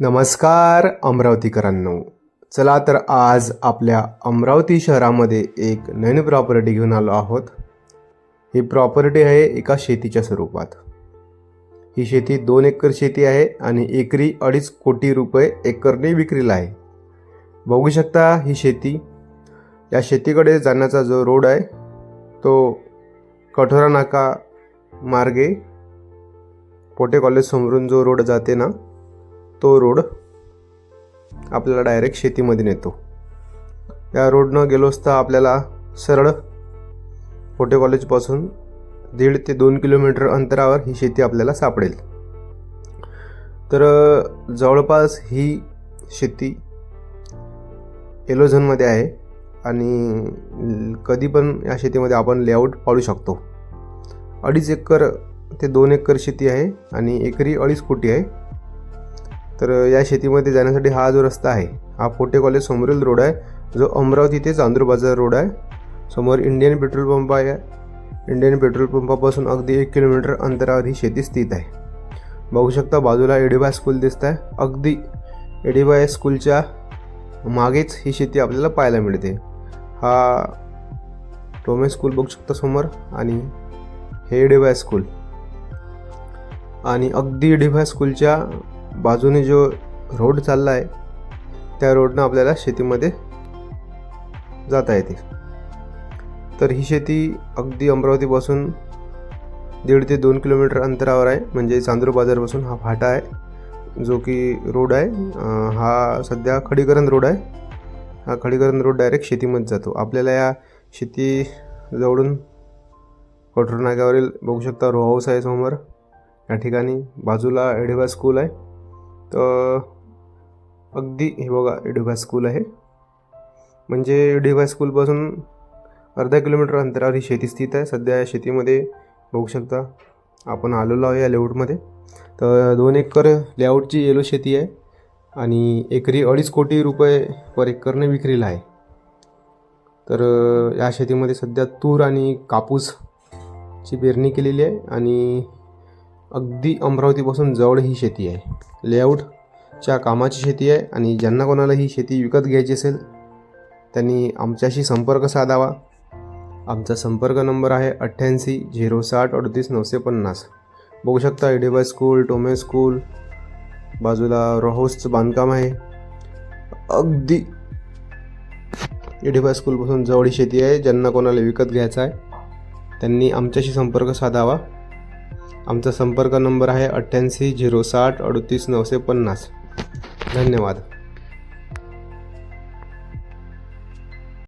नमस्कार अमरावतीकरांनो. चला तर आज आपल्या अमरावती शहरामध्ये एक नवीन प्रॉपर्टी घेऊन आलो आहोत. ही प्रॉपर्टी आहे एका शेतीच्या स्वरूपात. ही शेती दोन एकर शेती आहे आणि एकरी अडीच कोटी रुपये एकरने विक्रीला आहे. बघू शकता ही शेती. या शेतीकडे जाण्याचा जो रोड आहे तो कठोरा नाका मार्गे. पोटे कॉलेज समोरून जो रोड जाते ना तो रोड आपल्याला डायरेक्ट शेतीमध्ये नेतो या रोडनं गेलो असता आपल्याला सरळ पोटे कॉलेजपासून दीड ते दोन किलोमीटर अंतरावर ही शेती आपल्याला सापडेल. तर जवळपास ही शेती एलोझनमध्ये आहे आणि कधी पण या शेतीमध्ये आपण लेआउट पाडू शकतो. अडीच एकर ते दोन एकर शेती आहे आणि एकरी अडीच कोटी आहे. तर या शेतीमध्ये जाण्यासाठी हा जो रस्ता आहे हा फोटे कॉलेज समोरील रोड आहे. जो अमरावती ते चांदूर बाजार रोड आहे. समोर इंडियन पेट्रोल पंप आहे. इंडियन पेट्रोल पंपापासून अगदी एक किलोमीटर अंतरावर ही शेती स्थित आहे. बघू शकता बाजूला एडीबाय स्कूल दिसत आहे अगदी एडिबाय स्कूलच्या मागेच ही शेती आपल्याला पाहायला मिळते. हा टोमे स्कूल बघू शकता समोर आणि हे एडिबाय स्कूल. आणि अगदी एडीबाय स्कूलच्या बाजूने जो रोड चालला आहे त्या रोडनं आपल्याला शेतीमध्ये जाता येते. तर ही शेती अगदी अमरावतीपासून दीड ते दोन किलोमीटर अंतरावर आहे. म्हणजे चांदूर बाजारपासून हा फाटा आहे जो की रोड आहे. हा सध्या खडीकरण रोड आहे. हा खडीकरण रोड डायरेक्ट शेतीमध्ये जातो. आपल्याला या शेती जवळून कठोर नाक्यावरील बघू शकता रो हाऊस आहे समोर. या ठिकाणी बाजूला एडिबा स्कूल आहे. तर अगदी हे बघा एडुबा स्कूल आहे. म्हणजे एडुबा स्कूलपासून अर्धा किलोमीटर अंतरावर ही शेती स्थित आहे. सध्या या शेतीमध्ये बघू शकता आपण आलेलो आहे या लेआउटमध्ये. तर दोन एकर लेआउटची येलो शेती आहे आणि एकरी अडीच कोटी रुपये पर एकरने विक्रीला आहे. तर या शेतीमध्ये सध्या तूर आणि कापूसची पेरणी केलेली आहे आणि अगदी अमरावतीपासून जवळ ही शेती आहे. लेआउटच्या कामाची शेती आहे आणि ज्यांना कोणाला ही शेती विकत घ्यायची असेल त्यांनी आमच्याशी संपर्क साधावा. आमचा संपर्क नंबर आहे अठ्ठ्याऐंशी झिरो साठ अडतीस नऊशे पन्नास. बघू शकता एडेबाय स्कूल टोमे स्कूल बाजूला रोहोसचं बांधकाम आहे. अगदी एडेबाय स्कूलपासून जवळ ही शेती आहे ज्यांना कोणाला विकत घ्यायचा आहे त्यांनी आमच्याशी संपर्क साधावा. आमचा संपर्क नंबर आहे अठ्ठ्याऐंशी झिरो साठ अडतीस नऊशे पन्नास. धन्यवाद.